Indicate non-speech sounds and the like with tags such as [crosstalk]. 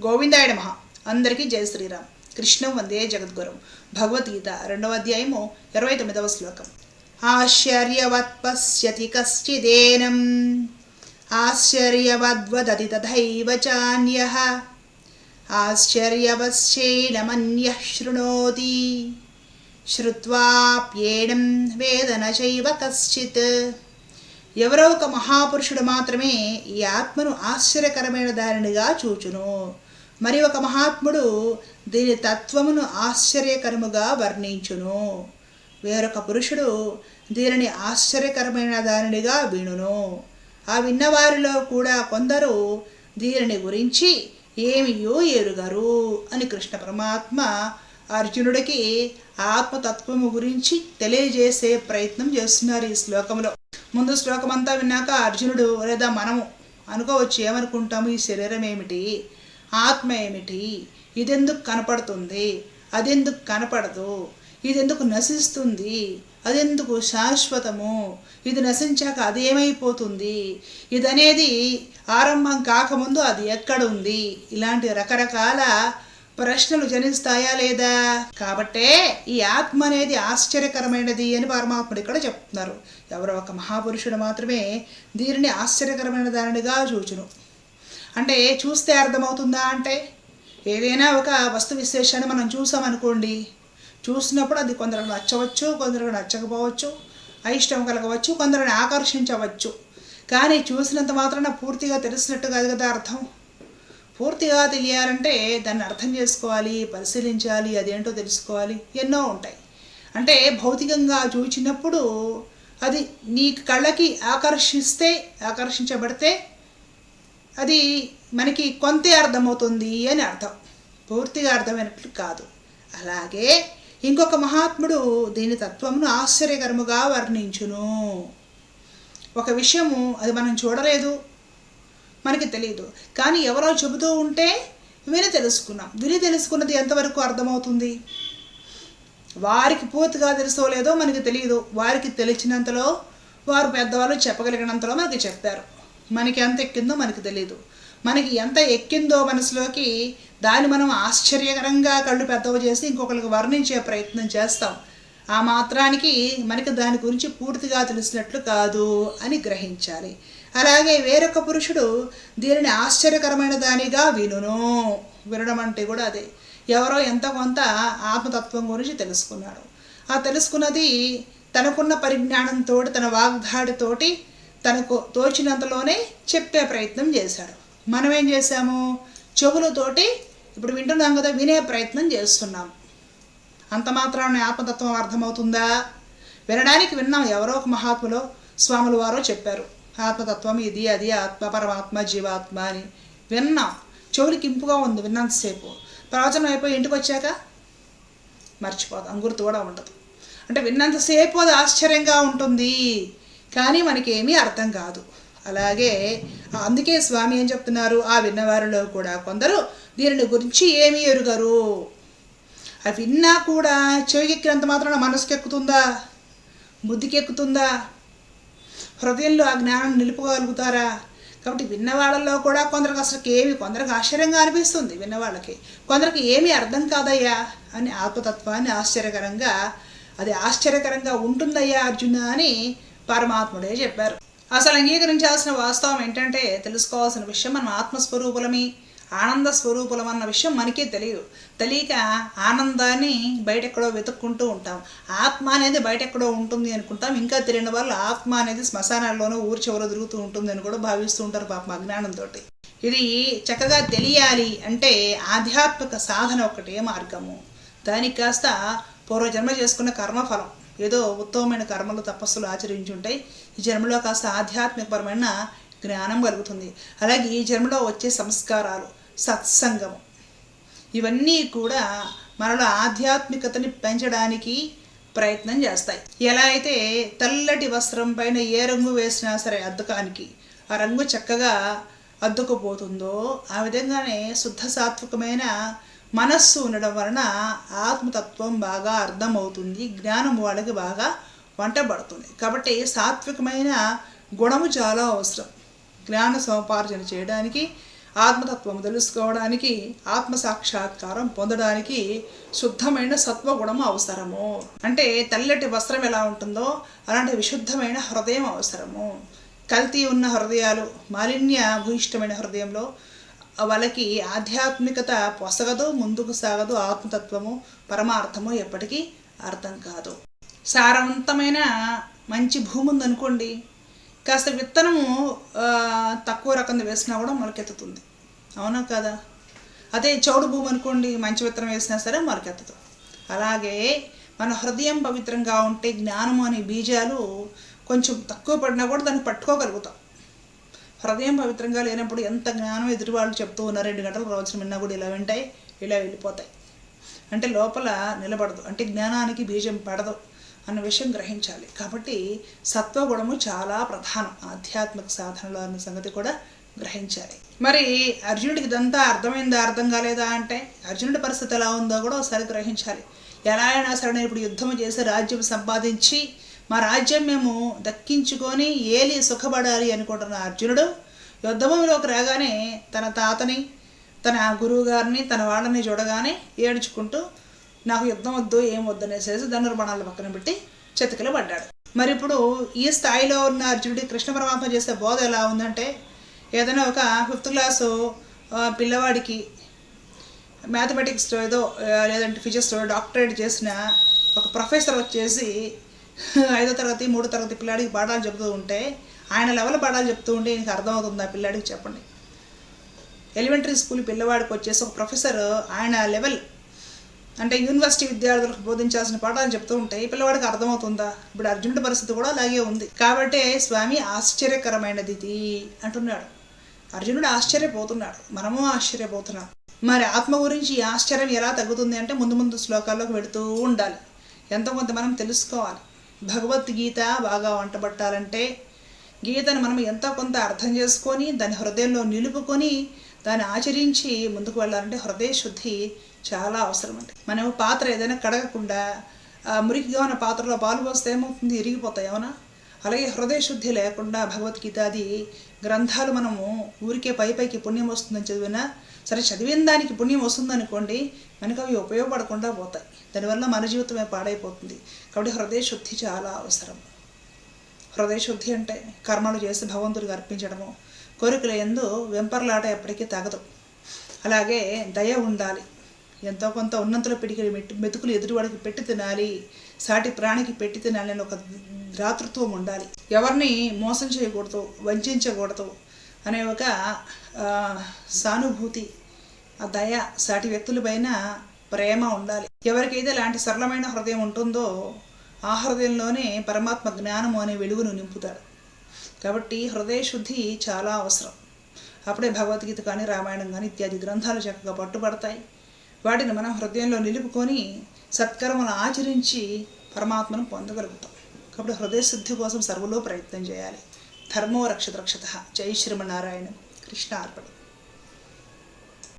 గోవిందాయ నమ. అందరికీ జయ శ్రీరామ్. కృష్ణం వందే జగద్గురం. భగవద్గీత రెండవ అధ్యాయము ఇరవై తొమ్మిదవ శ్లోకం. ఆశ్చర్యవత్ పశ్యతి కశ్చిదేనం. ఆశ్చర్యవద్వదతి తథైవ చాన్య ఆశ్చర్యవశ్చైనమన్య శృణోతి. శ్రుత్వాప్యేనం వేదన చైవ కశ్చిత్. ఎవరో ఒక మహాపురుషుడు మాత్రమే ఈ ఆత్మను ఆశ్చర్యకరమైన దానినిగా చూచును. మరి ఒక మహాత్ముడు దీని తత్వమును ఆశ్చర్యకరముగా వర్ణించును. వేరొక పురుషుడు దీనిని ఆశ్చర్యకరమైన దానినిగా వినును. ఆ విన్నవారిలో కూడా కొందరు దీనిని గురించి ఏమియో ఎరుగరు అని కృష్ణ పరమాత్మ అర్జునుడికి ఆత్మతత్వము గురించి తెలియజేసే ప్రయత్నం చేస్తున్నారు ఈ శ్లోకంలో ముందు శ్లోకం అంతా విన్నాక అర్జునుడు లేదా మనము అనుకోవచ్చు ఏమనుకుంటాము? ఈ శరీరం ఏమిటి ఆత్మ ఏమిటి ఇదెందుకు కనపడుతుంది? అదెందుకు కనపడదు? ఇదెందుకు నశిస్తుంది? అదెందుకు శాశ్వతము? ఇది నశించాక అది ఏమైపోతుంది? ఇదనేది ఆరంభం కాకముందు అది ఎక్కడుంది ఇలాంటి రకరకాల ప్రశ్నలు జనిస్తాయా లేదా? కాబట్టే ఈ ఆత్మ అనేది ఆశ్చర్యకరమైనది అని పరమాత్ముడు ఇక్కడ చెప్తున్నారు. ఎవరో ఒక మహాపురుషుడు మాత్రమే దీనిని ఆశ్చర్యకరమైన దానిగా చూచును. అంటే చూస్తే అర్థమవుతుందా అంటే? ఏదైనా ఒక వస్తు విశేషాన్ని మనం చూసామనుకోండి చూసినప్పుడు అది కొందరికి నచ్చవచ్చు కొందరికి నచ్చకపోవచ్చు అయిష్టం కలగవచ్చు కొందరిని ఆకర్షించవచ్చు. కానీ చూసినంత మాత్రాన పూర్తిగా తెలిసినట్టు కాదు కదా అర్థం? పూర్తిగా తెలియాలంటే దాన్ని అర్థం చేసుకోవాలి పరిశీలించాలి అదేంటో తెలుసుకోవాలి ఎన్నో ఉంటాయి. అంటే భౌతికంగా చూచినప్పుడు అది నీ కళ్ళకి ఆకర్షిస్తే ఆకర్షించబడితే అది మనకి కొంతే అర్థమవుతుంది అని అర్థం. పూర్తిగా అర్థమైనట్లు కాదు. అలాగే ఇంకొక మహాత్ముడు దీని తత్వమును ఆశ్చర్యకరముగా వర్ణించును. ఒక విషయము అది మనం చూడలేదు మనకి తెలియదు కానీ ఎవరో చెబుతూ ఉంటే విని తెలుసుకున్నాం. విని తెలుసుకున్నది ఎంతవరకు అర్థమవుతుంది? వారికి పూర్తిగా తెలుసో లేదో మనకి తెలియదు వారికి తెలిసినంతలో వారు పెద్దవాళ్ళు చెప్పగలిగినంతలో మనకి చెప్పారు మనకి ఎంత ఎక్కిందో మనకి తెలియదు మనకి ఎంత ఎక్కిందో మనసులోకి దాన్ని మనం ఆశ్చర్యకరంగా కళ్ళు పెద్దవి చేసి ఇంకొకరికి వర్ణించే ప్రయత్నం చేస్తాం. ఆ మాత్రానికి మనకి దాని గురించి పూర్తిగా తెలిసినట్లు కాదు అని గ్రహించాలి. అలాగే వేరొక పురుషుడు దీనిని ఆశ్చర్యకరమైన దానిగా వినును. వినడం అంటే కూడా అదే. ఎవరో ఎంత కొంత ఆత్మతత్వం గురించి తెలుసుకున్నాడు. ఆ తెలుసుకున్నది తనకున్న పరిజ్ఞానంతో తన వాగ్దాడితోటి తనకు తోచినంతలోనే చెప్పే ప్రయత్నం చేశాడు. మనం ఏం చేశాము? చెవులతోటి ఇప్పుడు వింటున్నాం కదా వినే ప్రయత్నం చేస్తున్నాం. అంత మాత్రాన ఆత్మతత్వం అర్థమవుతుందా? వినడానికి విన్నాం ఎవరో ఒక మహాత్ములో స్వాములు వారో చెప్పారు. ఆత్మతత్వం ఇది అది ఆత్మ పరమాత్మ జీవాత్మ అని. విన్నాం. చెవులకి ఇంపుగా ఉంది విన్నంతసేపు. ప్రవచనం అయిపోయి ఇంటికి వచ్చాక మర్చిపోదాం. గుర్తు కూడా ఉండదు. అంటే విన్నంతసేపు అది ఆశ్చర్యంగా ఉంటుంది. కానీ మనకేమీ అర్థం కాదు. అలాగే అందుకే స్వామి ఏం చెప్తున్నారు? ఆ విన్నవారిలో కూడా కొందరు దీనిని గురించి ఏమీ ఎరుగరు. అవి విన్నా కూడా చెవికెక్కినంత మాత్రాన మనసుకి ఎక్కుతుందా బుద్ధికెక్కుతుందా? హృదయంలో ఆ జ్ఞానం నిలుపుకోగలుగుతారా? కాబట్టి విన్నవాళ్ళలో కూడా కొందరికి అసలు ఏమి కొందరికి ఆశ్చర్యంగా అనిపిస్తుంది విన్నవాళ్ళకి. కొందరికి ఏమీ అర్థం కాదయ్యా అని ఆత్మతత్వాన్ని ఆశ్చర్యకరంగా అది ఆశ్చర్యకరంగా ఉంటుందయ్యా అర్జున అని పరమాత్ముడే చెప్పారు. అసలు అంగీకరించాల్సిన వాస్తవం ఏంటంటే తెలుసుకోవాల్సిన విషయం మనం ఆత్మస్వరూపులమే ఆనంద స్వరూపులం అన్న విషయం మనకే తెలియదు. తెలియక ఆనందాన్ని బయటెక్కడో వెతుక్కుంటూ ఉంటాం. ఆత్మ అనేది బయటెక్కడో ఉంటుంది అనుకుంటాం. ఇంకా తెలియని వాళ్ళు ఆత్మ అనేది శ్మశానాల్లోనూ ఊరి చివర తిరుగుతూ ఉంటుంది అని కూడా భావిస్తూ ఉంటారు పాపం అజ్ఞానంతో ఇది చక్కగా తెలియాలి అంటే ఆధ్యాత్మిక సాధన ఒకటే మార్గము. దానికి కాస్త పూర్వజన్మ చేసుకున్న కర్మఫలం. ఏదో ఉత్తమమైన కర్మలు తపస్సులు ఆచరించి ఉంటాయి ఈ జన్మలో కాస్త ఆధ్యాత్మికపరమైన జ్ఞానం కలుగుతుంది. అలాగే ఈ జన్మలో వచ్చే సంస్కారాలు సత్సంగము ఇవన్నీ కూడా మనలో ఆధ్యాత్మికతని పెంచడానికి ప్రయత్నం చేస్తాయి. ఎలా అయితే తెల్లటి వస్త్రం పైన ఏ రంగు వేసినా సరే అద్దకానికి ఆ రంగు చక్కగా అద్దుకుపోతుందో ఆ విధంగానే శుద్ధ సాత్వికమైన మనస్సు ఉండడం వలన ఆత్మతత్వం బాగా అర్థమవుతుంది జ్ఞానం వాళ్ళకి బాగా వంటబడుతుంది. కాబట్టి సాత్వికమైన గుణము చాలా అవసరం. జ్ఞాన సముపార్జన చేయడానికి ఆత్మతత్వం తెలుసుకోవడానికి ఆత్మ సాక్షాత్కారం పొందడానికి శుద్ధమైన సత్వగుణము అవసరము. అంటే తెల్లటి వస్త్రం ఎలా ఉంటుందో అలాంటి విశుద్ధమైన హృదయం అవసరము. కల్తీ ఉన్న హృదయాలు మాలిన్య భూయిష్టమైన హృదయంలో వాళ్ళకి ఆధ్యాత్మికత పొసగదు ముందుకు సాగదు ఆత్మతత్వము పరమార్థము ఎప్పటికీ అర్థం కాదు. సారవంతమైన మంచి భూమి ఉందనుకోండి కాస్త విత్తనము తక్కువ రకంది వేసినా కూడా మొలకెత్తుతుంది. అవునా కదా? అదే చౌడు భూమి అనుకోండి మంచి విత్తనం వేసినా సరే మొలకెత్తదు. అలాగే మన హృదయం పవిత్రంగా ఉంటే జ్ఞానము అనే బీజాలు కొంచెం తక్కువ పడినా కూడా దాన్ని పట్టుకోగలుగుతాం. హృదయం పవిత్రంగా లేనప్పుడు ఎంత జ్ఞానం ఎదురు వాళ్ళు చెప్తూ ఉన్నారు. రెండు గంటల ప్రవచనం విన్నా కూడా ఇలా వింటాయి ఇలా వెళ్ళిపోతాయి. అంటే లోపల నిలబడదు. అంటే జ్ఞానానికి బీజం పడదు అన్న విషయం గ్రహించాలి. కాబట్టి సత్వగుణము చాలా ప్రధానం. ఆధ్యాత్మిక సాధనలో అన్న సంగతి కూడా గ్రహించాలి. మరి అర్జునుడికి ఇదంతా అర్థమైందా అర్థం కాలేదా అంటే అర్జునుడి పరిస్థితి ఎలా ఉందో కూడా ఒకసారి గ్రహించాలి. ఎలా అయినా సరే ఇప్పుడు యుద్ధం చేసి రాజ్యం సంపాదించి మా రాజ్యం మేము దక్కించుకొని ఏలి సుఖపడాలి అనుకుంటున్న అర్జునుడు యుద్ధభూమిలోకి రాగానే తన తాతని తన గురువు గారిని తన వాళ్ళని చూడగానే ఏడ్చుకుంటూ నాకు యుద్ధం వద్దు ఏం వద్దు అనేసేసి ధనుర్బాణాల పక్కన పెట్టి చెతికిల పడ్డాడు. మరి ఇప్పుడు ఈ స్థాయిలో ఉన్న అర్జునుడి కృష్ణ పరమాత్మ చేసే బోధ ఎలా ఉందంటే ఏదైనా ఒక ఫిఫ్త్ క్లాసు పిల్లవాడికి మ్యాథమెటిక్స్లో ఏదో లేదంటే ఫిజిక్స్లో డాక్టరేట్ చేసిన ఒక ప్రొఫెసర్ వచ్చేసి [laughs] ఐదో తరగతి మూడో తరగతి పిల్లాడికి పాఠాలు చెబుతూ ఉంటే ఆయన లెవెల్ పాఠాలు చెప్తూ ఉంటే నీకు అర్థమవుతుంది ఆ పిల్లాడికి చెప్పండి. ఎలిమెంటరీ స్కూల్ పిల్లవాడికి వచ్చేసి ఒక ప్రొఫెసర్ ఆయన లెవెల్ అంటే యూనివర్సిటీ విద్యార్థులకు బోధించాల్సిన పాఠాలు చెప్తూ ఉంటే ఈ పిల్లవాడికి అర్థమవుతుందా? ఇప్పుడు అర్జునుడి పరిస్థితి కూడా అలాగే ఉంది. కాబట్టి స్వామి ఆశ్చర్యకరమైనది ఇది అంటున్నాడు. అర్జునుడు ఆశ్చర్యపోతున్నాడు. మనము ఆశ్చర్యపోతున్నాం. మరి ఆత్మ గురించి ఈ ఆశ్చర్యం ఎలా తగ్గుతుంది అంటే ముందు ముందు శ్లోకాల్లోకి వెళుతూ ఉండాలి. ఎంతో కొంత మనం తెలుసుకోవాలి. భగవద్గీత బాగా వంటబట్టాలంటే గీతను మనం ఎంతో కొంత అర్థం చేసుకొని దాని హృదయంలో నిలుపుకొని దాన్ని ఆచరించి ముందుకు వెళ్ళాలంటే హృదయ శుద్ధి చాలా అవసరం అండి. మనం పాత్ర ఏదైనా కడగకుండా మురికిగా ఉన్న పాత్రలో పాలు పోస్తే ఏమవుతుంది ఇరిగిపోతాయి ఏమన్నా అలాగే హృదయ శుద్ధి లేకుండా భగవద్గీతాది గ్రంథాలు మనము ఊరికే పై పైకి పుణ్యం వస్తుందని చదివినా సరే చదివిన దానికి పుణ్యం వస్తుందనుకోండి మనకు అవి ఉపయోగపడకుండా పోతాయి. దానివల్ల మన జీవితమే పాడైపోతుంది. కాబట్టి హృదయ శుద్ధి చాలా అవసరం. హృదయ శుద్ధి అంటే కర్మలు చేసి భగవంతుడికి అర్పించడము. కోరికల ఎందు వెంపర్లాట ఎప్పటికీ తగదు. అలాగే దయ ఉండాలి. ఎంతో కొంత ఉన్నంతలో పిడికి మెట్టు మెతుకులు ఎదుటివాడికి పెట్టి తినాలి. సాటి ప్రాణికి పెట్టి తినాలి అని ఒక రాతృత్వం ఉండాలి. ఎవరిని మోసం చేయకూడదు వంచకూడదు అనే ఒక సానుభూతి ఆ దయ సాటి వ్యక్తులపైన ప్రేమ ఉండాలి. ఎవరికైతే ఇలాంటి సరళమైన హృదయం ఉంటుందో ఆ హృదయంలోనే పరమాత్మ జ్ఞానము అనే వెలుగును నింపుతాడు. కాబట్టి హృదయ శుద్ధి చాలా అవసరం. అప్పుడే భగవద్గీత కానీ రామాయణం కానీ ఇత్యాది గ్రంథాలు చక్కగా పట్టుబడతాయి. వాటిని మనం హృదయంలో నిలుపుకొని సత్కర్మలు ఆచరించి పరమాత్మను పొందగలుగుతాం. కాబట్టి హృదయ శుద్ధి కోసం సర్వలో ప్రయత్నం చేయాలి. ధర్మో రక్షత రక్షత జై శ్రీమనారాయణ కృష్ణ అర్పణ.